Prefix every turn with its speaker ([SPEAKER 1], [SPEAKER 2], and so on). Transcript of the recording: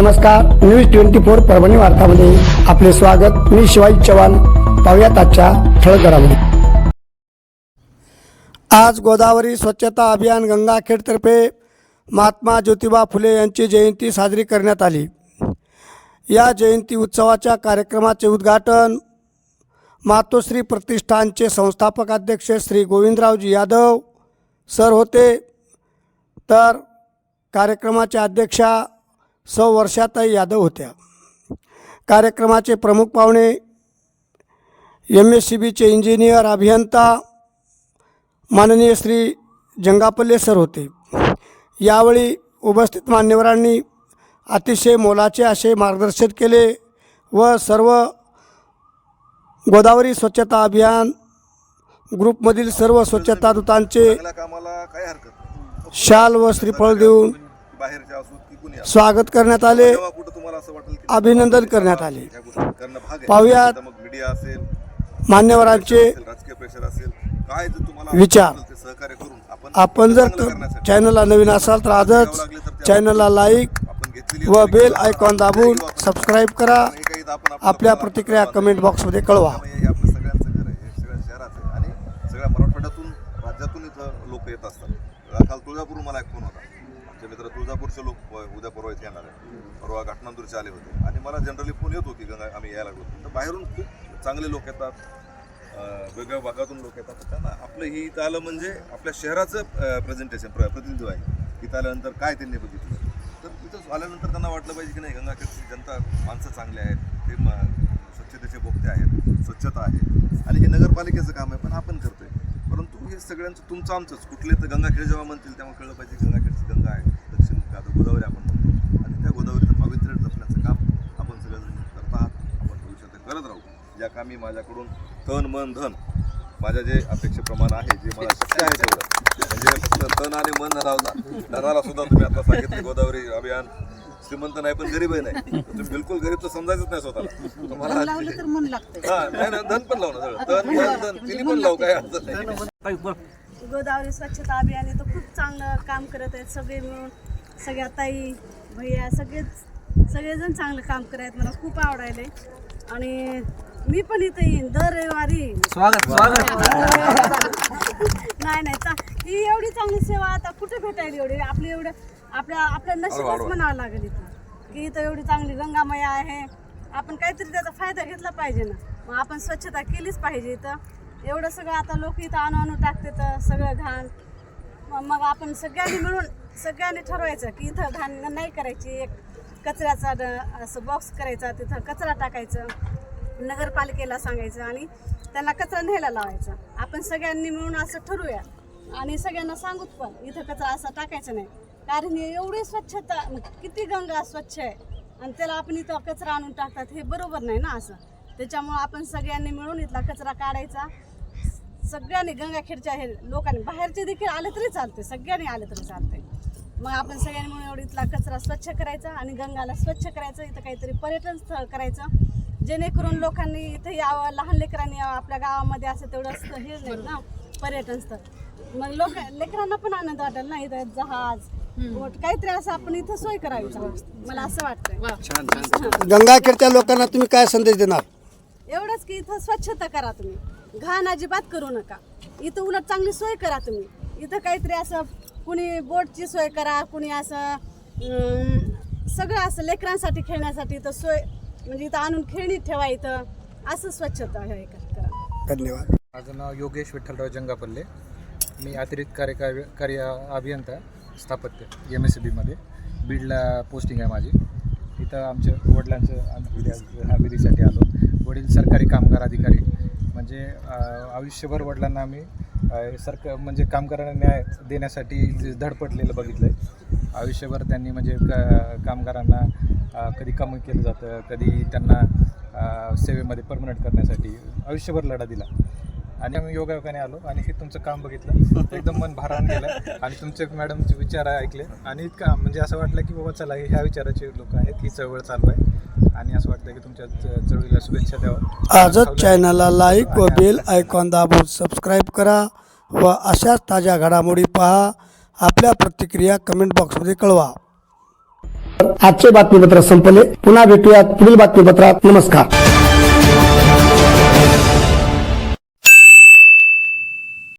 [SPEAKER 1] नमस्कार news twenty four Parbhani वार्तामध्ये आपले स्वागत. मी शिवाजी चव्हाण. पाहुयात आजच्या ठळक घडामोडी आज गोदावरी स्वच्छता अभियान गंगाखेडतर्फे महात्मा ज्योतिबा फुले यांची जयंती साजरी करण्यात आली. या जयंती उत्सवाच्या कार्यक्रमाचे उद्घाटन मातोश्री प्रतिष्ठानचे संस्थापक अध्यक्ष श्री गोविंदरावजी यादव सर होते. तर कार्यक्रमाच्या अध्यक्षा सौ वर्षाताई यादव होत्या कार्यक्रमाचे प्रमुख पाहुणे एम एस सी बीचे इंजिनियर अभियंता माननीय श्री जंगापल्ले सर होते यावेळी उपस्थित मान्यवरांनी अतिशय मोलाचे असे मार्गदर्शन केले व सर्व गोदावरी स्वच्छता अभियान ग्रुपमधील सर्व स्वच्छता दूतांचे. शाल व श्रीफळ देऊन स्वागत करण्यात आले. अभिनंदन करण्यात आले. पाहुयात. मान्यवरांचे
[SPEAKER 2] असेल, राजकीय प्रेशर असेल काय जे तुम्हाला
[SPEAKER 1] विचार.
[SPEAKER 2] आपण
[SPEAKER 1] जर चॅनलला नवीन असाल तर आजच चॅनलला लाईक व बेल आयकॉन दाबून. सबस्क्राईब करा. आपल्या
[SPEAKER 2] आपलं-
[SPEAKER 1] प्रतिक्रिया कमेंट बॉक्समध्ये कळवा.
[SPEAKER 2] राज्यातून इथं लोक येत असतात. काल तुळजापूर मला एक फोन होता आमचे मित्र तुळजापूरचे लोक उद्या परवा इथे येणार आहे परवा घाटनांदूरचे आले होते. आणि मला जनरली फोन येतो की गंगा आम्ही यायला लागलो तर बाहेरून खूप चांगले लोक येतात. वेगवेगळ्या भागातून लोक येतात. त्यांना आपलं ही इथं आलं म्हणजे आपल्या शहराचं प्रेझेंटेशन प्रतिनिधित्व आहे. इथं आल्यानंतर काय त्यांनी बघितलं? तर इथं आल्यानंतर त्यांना वाटलं पाहिजे की नाही गंगाखेडची जनता माणसं चांगली आहेत. ते स्वच्छतेचे बोगते आहेत. स्वच्छता आहे. आणि हे नगरपालिकेचं काम आहे पण आपण करतोय. हे सगळ्यांचं तुमचं आमचंच. कुठले तर गंगाखेड जेव्हा म्हणतील तेव्हा कळलं पाहिजे गंगाखेडची गंगा आहे. दक्षिण आता गोदावरी आपण म्हणतो. आणि त्या गोदावरीचं पावित्र्य जपण्याचं काम आपण सगळेजण करत आहात. आपण भविष्यात करत राहू. ज्या कामी माझ्याकडून तन मन धन. माझ्या जे अपेक्षेप्रमाणे आहे जे मला शक्य आहे तेवढं. म्हणजे फक्त तन आणि मन न लावता धनाला सुद्धा तुम्ही आता सांगितले गोदावरी अभियान श्रीमंत नाही पण गरीब आहे नाही. तुम्ही बिलकुल गरीब तर समजायचंच नाही स्वतःला. नाही धन पण लावणं सगळं. तन मन धन तिन्ही पण लावू काय अडचण नाही.
[SPEAKER 3] गोदावरी स्वच्छता अभियान तर खूप चांगलं काम करत आहेत सगळे मिळून. सगळ्या ताई भैया सगळेच सगळेजण चांगलं काम करत आहेत. मला खूप आवडायले आणि मी पण इथे येईन दर रविवारी येईन. नाही नाही चा- ही एवढी चांगली सेवा आता कुठे भेटायला एवढी? आपली एवढं आपल्या आपल्या नशीबच म्हणावं लागेल इथं. की इथं एवढी चांगली गंगामया आहे. आपण काहीतरी त्याचा फायदा घेतला पाहिजे ना. मग आपण स्वच्छता केलीच पाहिजे इथं. एवढं सगळं आता लोक इथं आणू आणू टाकते तर सगळं घाण. मग आपण सगळ्यांनी मिळून सगळ्यांनी ठरवायचं की इथं घाण नाही करायची एक कचऱ्याचा ड- असं बॉक्स करायचा तिथं कचरा टाकायचं नगरपालिकेला सांगायचं आणि त्यांना कचरा न्यायला लावायचा. आपण सगळ्यांनी मिळून असं ठरवूया. आणि सगळ्यांना सांगूत पण इथं कचरा असा टाकायचा नाही. कारण एवढी स्वच्छता किती गंगा स्वच्छ आहे. आणि त्याला आपण इथं कचरा आणून टाकतात हे बरोबर नाही ना असं. त्याच्यामुळं आपण सगळ्यांनी मिळून इथला कचरा काढायचा. सगळ्यांनी गंगाखेडच्या हे लोकांनी बाहेरचे देखील आले तरी चालते सगळ्यांनी आले तरी चालते मग आपण सगळ्यांनी मिळून एवढी इथला कचरा स्वच्छ करायचा आणि गंगाला स्वच्छ करायचं इथं काहीतरी पर्यटन स्थळ करायचं. जेणेकरून लोकांनी इथं यावं लहान लेकरांनी यावं आपल्या गावामध्ये असं तेवढं हे नाही ना पर्यटन स्थळ. मग लोक लेकरांना पण आनंद वाटेल ना इथं जहाज बोट काहीतरी असं आपण इथं सोय करावी. मला असं वाटतंय.
[SPEAKER 1] गंगाखेडच्या लोकांना तुम्ही काय संदेश देणार?
[SPEAKER 3] एवढंच की इथं स्वच्छता करा तुम्ही. घाण अजिबात करू नका. इथं उलट चांगली सोय करा तुम्ही. इथं काहीतरी असं कुणी बोटची सोय करा कुणी असं सगळं असं लेकरांसाठी खेळण्यासाठी इथं सोय म्हणजे इथं आणून खेळणी ठेवा इथं. असं स्वच्छता हे करा.
[SPEAKER 1] धन्यवाद.
[SPEAKER 4] माझं नाव योगेश विठ्ठलराव जंगापल्ले. मी अतिरिक्त कार्यकारी कार्य अभियंता स्थापत्य एम एस सी बीमध्ये बीडला पोस्टिंग आहे माझी. इथं आमच्या वडिलांचं आम- विद्या- विधीसाठी आलो. वडील सरकारी कामगार अधिकारी. म्हणजे आयुष्यभर वडिलांना आम्ही सरक सरकार म्हणजे कामगारांना न्याय देण्यासाठी जे धडपडलेलं बघितलं आहे आयुष्यभर त्यांनी म्हणजे क कामगारांना कधी कमी केलं जातं कधी त्यांना सेवेमध्ये परमनंट करण्यासाठी आयुष्यभर लढा दिला. आणि आम्ही योगायोगाने आलो आणि हे तुमचं काम बघितलं. एकदम मन भारावून गेलं. आणि तुमचे मॅडमचे विचार ऐकले. आणि इतका म्हणजे असं वाटलं की बाबा चला ह्या विचाराचे लोक आहेत. ही चळवळ चालू आहे. आणि असं वाटतं की तुमच्या चळवळीला शुभेच्छा द्यावं.
[SPEAKER 1] आजच चॅनलला लाईक व बेल आयकॉन दाबून सबस्क्राईब करा व अशाच ताज्या घडामोडी पहा. आपल्या प्रतिक्रिया कमेंट बॉक्समध्ये कळवा. आजचे बातमीपत्र संपले. पुन्हा भेटूयात पुढील बातमीपत्रात. नमस्कार.